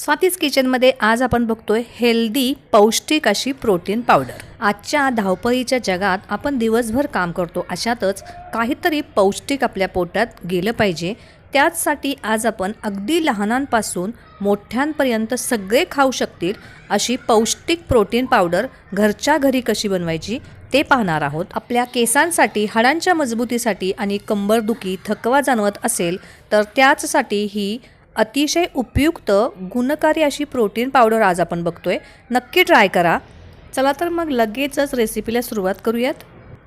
स्वातीच किचनमध्ये आज आपण बघतोय हेल्दी पौष्टिक अशी प्रोटीन पावडर. आजच्या धावपळीच्या जगात आपण दिवसभर काम करतो अशातच काहीतरी पौष्टिक आपल्या पोटात गेलं पाहिजे. त्याचसाठी आज आपण अगदी लहानांपासून मोठ्यांपर्यंत सगळे खाऊ शकतील अशी पौष्टिक प्रोटीन पावडर घरच्या घरी कशी बनवायची ते पाहणार आहोत. आपल्या केसांसाठी हाडांच्या मजबूतीसाठी आणि कंबरदुखी थकवा जाणवत असेल तर त्याचसाठी ही अतिशय उपयुक्त गुणकारी अशी प्रोटीन पावडर आज आपण बघतोय. नक्की ट्राय करा. चला तर मग लगेचच रेसिपीला सुरुवात करूयात.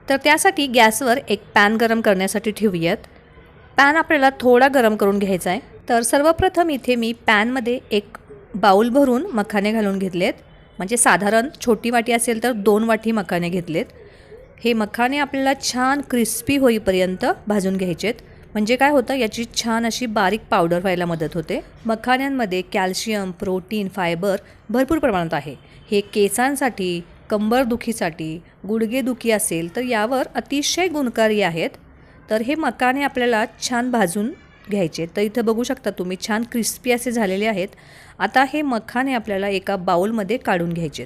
तर त्यासाठी गॅसवर एक पॅन गरम करण्यासाठी ठेवूयात. पॅन आपल्याला थोडा गरम करून घ्यायचा आहे. तर सर्वप्रथम इथे मी पॅनमध्ये एक बाऊल भरून मखाने घालून घेतलेत. म्हणजे साधारण छोटी वाटी असेल तर दोन वाटी मखाने घेतलेत. हे मखाने आपल्याला छान क्रिस्पी होईपर्यंत भाजून घ्यायचेत. म्हणजे काय होतं याची छान अशी बारीक पावडर व्हायला मदत होते. मखाण्यांमध्ये कॅल्शियम प्रोटीन फायबर भरपूर प्रमाणात आहे. हे केसांसाठी कंबरदुखीसाठी गुडघेदुखी असेल तर यावर अतिशय गुणकारी आहेत. तर हे मकाने आपल्याला छान भाजून घ्यायचे. तर इथं बघू शकता तुम्ही छान क्रिस्पी असे झालेले आहेत. आता हे मखाने आपल्याला एका बाऊलमध्ये काढून घ्यायचे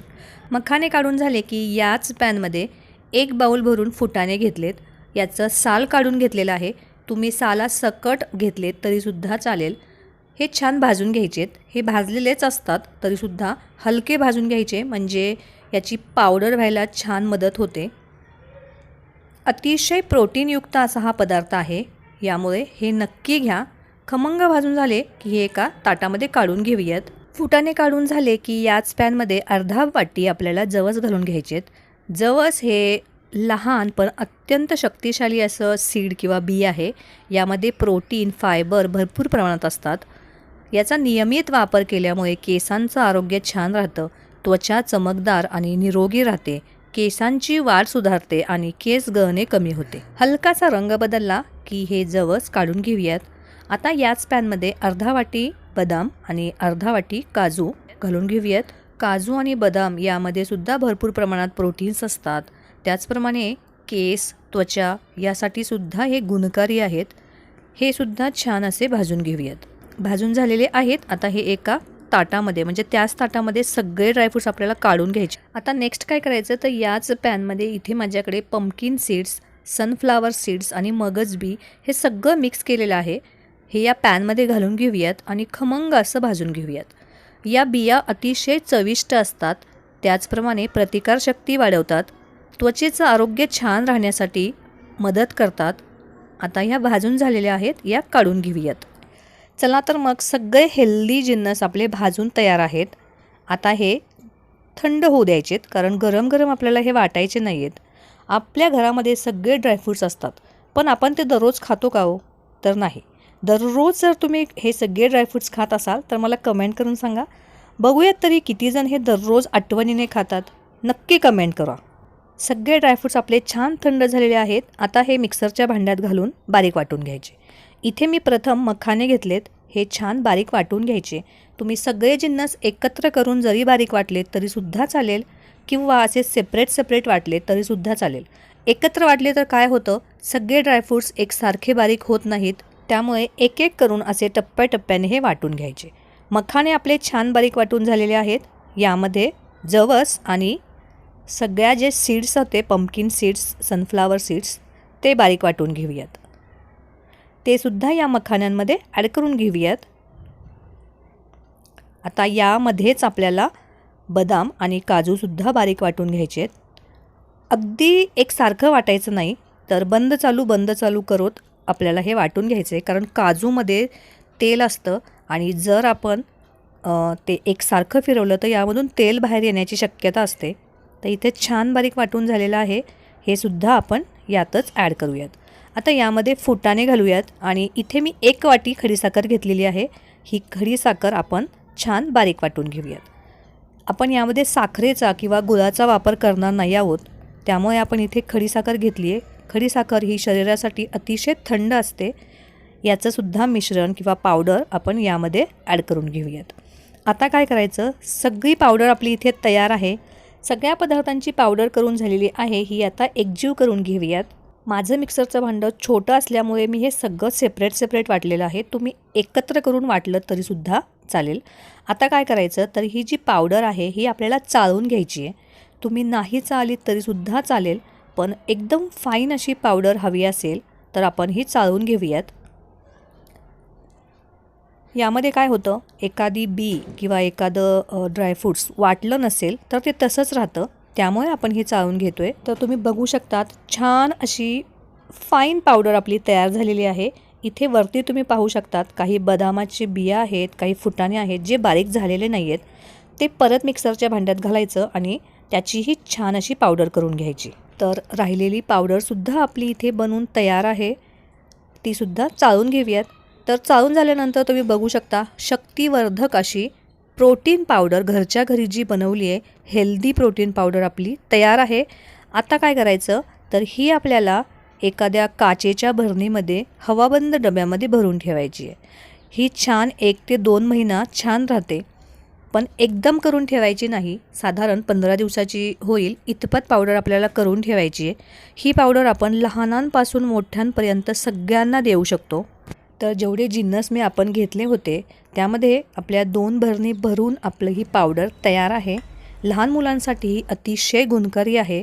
मखाने काढून झाले की याच पॅनमध्ये एक बाऊल भरून फुटाणे घेतलेत. याचं साल काढून घेतलेलं आहे. तुम्ही साला सकट घेतलेत तरीसुद्धा चालेल. हे छान भाजून घ्यायचेत. हे भाजलेलेच असतात तरीसुद्धा हलके भाजून घ्यायचे म्हणजे याची पावडर व्हायला छान मदत होते. अतिशय प्रोटीनयुक्त असा हा पदार्थ आहे. यामुळे हे नक्की घ्या. खमंग भाजून झाले की हे एका ताटामध्ये काढून घेऊयात. फुटाने काढून झाले की याच पॅनमध्ये अर्धा वाटी आपल्याला जवस घालून घ्यायचेत. जवस हे लहान पण अत्यंत शक्तिशाली असं सीड किंवा बी आहे. यामध्ये प्रोटीन फायबर भरपूर प्रमाणात असतात. याचा नियमित वापर केल्यामुळे केसांचं आरोग्य छान राहतं. त्वचा चमकदार आणि निरोगी राहते. केसांची वाढ सुधारते आणि केस गळणे कमी होते. हलकासा रंग बदलला की हे जवस काढून घेऊयात. आता याच पॅनमध्ये अर्धा वाटी बदाम आणि अर्धा वाटी काजू घालून घेऊयात. काजू आणि बदाम यामध्ये सुद्धा भरपूर प्रमाणात प्रोटीन्स असतात. त्याचप्रमाणे केस त्वचा यासाठी सुद्धा हे गुणकारी आहेत. हे सुद्धा छान असे भाजून घेऊयात. भाजून झालेले आहेत. आता हे एका ताटामध्ये म्हणजे त्याच ताटामध्ये सगळे ड्रायफ्रूट्स आपल्याला काढून घ्यायचे. आता नेक्स्ट काय करायचं? तर याच पॅनमध्ये इथे माझ्याकडे पंपकिन सीड्स सनफ्लावर सीड्स आणि मगज बी हे सगळं मिक्स केलेलं आहे. हे या पॅनमध्ये घालून घेऊयात आणि खमंग असं भाजून घेऊयात. या बिया अतिशय चविष्ट असतात. त्याचप्रमाणे प्रतिकारशक्ती वाढवतात. त्वचेचं आरोग्य छान राहण्यासाठी मदत करतात. आता ह्या भाजून झालेल्या आहेत या काढून घेऊयात. चला तर मग सगळे हेल्दी जिन्नस आपले भाजून तयार आहेत. आता हे थंड होऊ द्यायचेत कारण गरम गरम आपल्याला हे वाटायचे नाही आहेत आपल्या घरामध्ये सगळे ड्रायफ्रूट्स असतात पण आपण ते दररोज खातो का हो? तर नाही. दररोज जर तुम्ही हे सगळे ड्रायफ्रूट्स खात असाल तर मला कमेंट करून सांगा. बघूयात तरी किती जण हे दररोज आठवणीने खातात. नक्की कमेंट करा. सगळे ड्रायफ्रूट्स आपले छान थंड झालेले आहेत. आता हे मिक्सरच्या भांड्यात घालून बारीक वाटून घ्यायचे. इथे मी प्रथम मखाने घेतलेत. हे छान बारीक वाटून घ्यायचे. तुम्ही सगळे जिन्नस एकत्र करून जरी बारीक वाटलेत तरीसुद्धा चालेल. किंवा असे सेपरेट सेपरेट वाटले तरीसुद्धा चालेल. एकत्र वाटले तर काय होतं? सगळे ड्रायफ्रूट्स एकसारखे बारीक होत नाहीत. त्यामुळे एक एक करून असे टप्प्याटप्प्याने हे वाटून घ्यायचे. मखाने आपले छान बारीक वाटून झालेले आहेत. यामध्ये जवस आणि सगळ्या जे सीड्स होते पंपकिन सीड्स सनफ्लावर सीड्स ते बारीक वाटून घेऊयात. ते सुद्धा या मखाण्यांमध्ये ॲड करून घेऊयात. आता यामध्येच आपल्याला बदाम आणि काजूसुद्धा बारीक वाटून घ्यायचे आहेत. अगदी एकसारखं वाटायचं नाही तर बंद चालू बंद चालू करत आपल्याला हे वाटून घ्यायचं आहे. कारण काजूमध्ये तेल असतं आणि जर आपण ते एकसारखं फिरवलं तर यामधून तेल बाहेर येण्याची शक्यता असते. तर इथे छान बारीक वाटून झालेलं आहे. हे सुद्धा आपण यातच ॲड करूयात. आता यामध्ये फुटाणे घालूयात आणि इथे मी एक वाटी खडीसाखर घेतलेली आहे. ही खडीसाखर आपण छान बारीक वाटून घेऊयात. आपण यामध्ये साखरेचा किंवा गुळाचा वापर करणार नाही आहोत. त्यामुळे आपण इथे खडीसाखर घेतली आहे खडीसाखर ही शरीरासाठी अतिशय थंड असते. याचंसुद्धा मिश्रण किंवा पावडर आपण यामध्ये ॲड करून घेऊयात. आता काय करायचं? सगळी पावडर आपली इथे तयार आहे. सगळ्या पदार्थांची पावडर करून झालेली आहे ही आता एकजीव करून घेऊयात. माझं मिक्सरचं भांडं छोटं असल्यामुळे मी हे सगळं सेपरेट सेपरेट वाटलेलं आहे. तुम्ही एकत्र करून वाटलं तरीसुद्धा चालेल. आता काय करायचं? तर ही जी पावडर आहे ही आपल्याला चाळून घ्यायची आहे. तुम्ही नाही चाळलीत तरीसुद्धा चालेल पण एकदम फाईन अशी पावडर हवी असेल तर आपण ही चाळून घेऊयात. यामध्ये काय होतं? एखादी बी किंवा एखादं ड्रायफ्रूट्स वाटलं नसेल तर ते तसंच राहतं. त्यामुळे आपण हे चाळून घेतो आहे तर तुम्ही बघू शकतात छान अशी फाईन पावडर आपली तयार झालेली आहे. इथे वरती तुम्ही पाहू शकतात काही बदामाचे बिया आहेत काही फुटाणे आहेत जे बारीक झालेले नाही आहेत ते परत मिक्सरच्या भांड्यात घालायचं आणि त्याचीही छान अशी पावडर करून घ्यायची. तर राहिलेली पावडरसुद्धा आपली इथे बनवून तयार आहे. तीसुद्धा चाळून घेऊयात. तर चाळून झाल्यानंतर तुम्ही बघू शकता शक्तिवर्धक अशी प्रोटीन पावडर घरच्या घरी जी बनवली आहे हेल्दी प्रोटीन पावडर आपली तयार आहे. आता काय करायचं? तर ही आपल्याला एखाद्या काचेच्या भरणीमध्ये हवाबंद डब्यामध्ये भरून ठेवायची आहे. ही छान एक ते दोन महिना छान राहते. पण एकदम करून ठेवायची नाही. साधारण पंधरा दिवसाची होईल. इतपत पावडर आपल्याला करून ठेवायची आहे. ही पावडर आपण लहानांपासून मोठ्यांपर्यंत सगळ्यांना देऊ शकतो. तर जेवढे जिन्नस मी आपण घेतले होते त्यामध्ये आपल्या दोन भरणी भरून आपलं ही पावडर तयार आहे. लहान मुलांसाठी ही अतिशय गुणकारी आहे.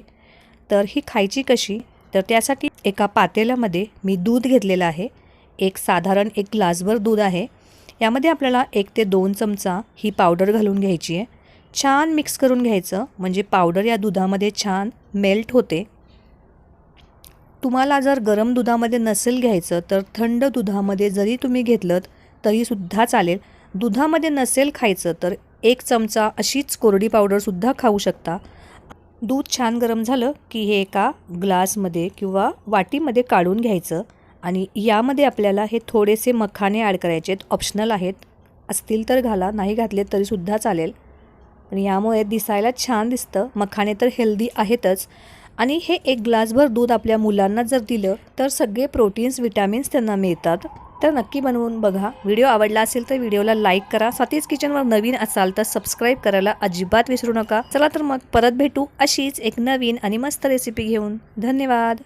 तर ही खायची कशी? तर त्यासाठी एका पातेल्यामध्ये मी दूध घेतलेलं आहे. एक साधारण एक ग्लासभर दूध आहे. यामध्ये आपल्याला एक ते दोन चमचा ही पावडर घालून घ्यायची आहे. छान मिक्स करून घ्यायचं म्हणजे पावडर या दुधामध्ये छान मेल्ट होते. तुम्हाला जर गरम दुधामध्ये नसेल घ्यायचं तर थंड दुधामध्ये जरी तुम्ही घेतलं तरीसुद्धा चालेल. दुधामध्ये नसेल खायचं तर एक चमचा अशीच कोरडी पावडरसुद्धा खाऊ शकता. दूध छान गरम झालं की हे एका ग्लासमध्ये किंवा वाटीमध्ये काढून घ्यायचं आणि यामध्ये आपल्याला हे थोडेसे मखाने ॲड करायचे आहेत ऑप्शनल आहेत. असतील तर घाला नाही घातले तरीसुद्धा चालेल. पण यामुळे दिसायला छान दिसतं. मखाने तर हेल्दी आहेतच. आणि हे एक ग्लासभर दूध आपल्या मुलांना जर दिलं तर सगळे प्रोटीन्स विटॅमिन्स त्यांना मिळतात. तर नक्की बनवून बघा. व्हिडिओ आवडला असेल तर व्हिडिओला लाईक करा. स्वातीज किचनवर नवीन असाल तर सबस्क्राईब करायला अजिबात विसरू नका. चला तर मग परत भेटू अशीच एक नवीन आणि मस्त रेसिपी घेऊन. धन्यवाद.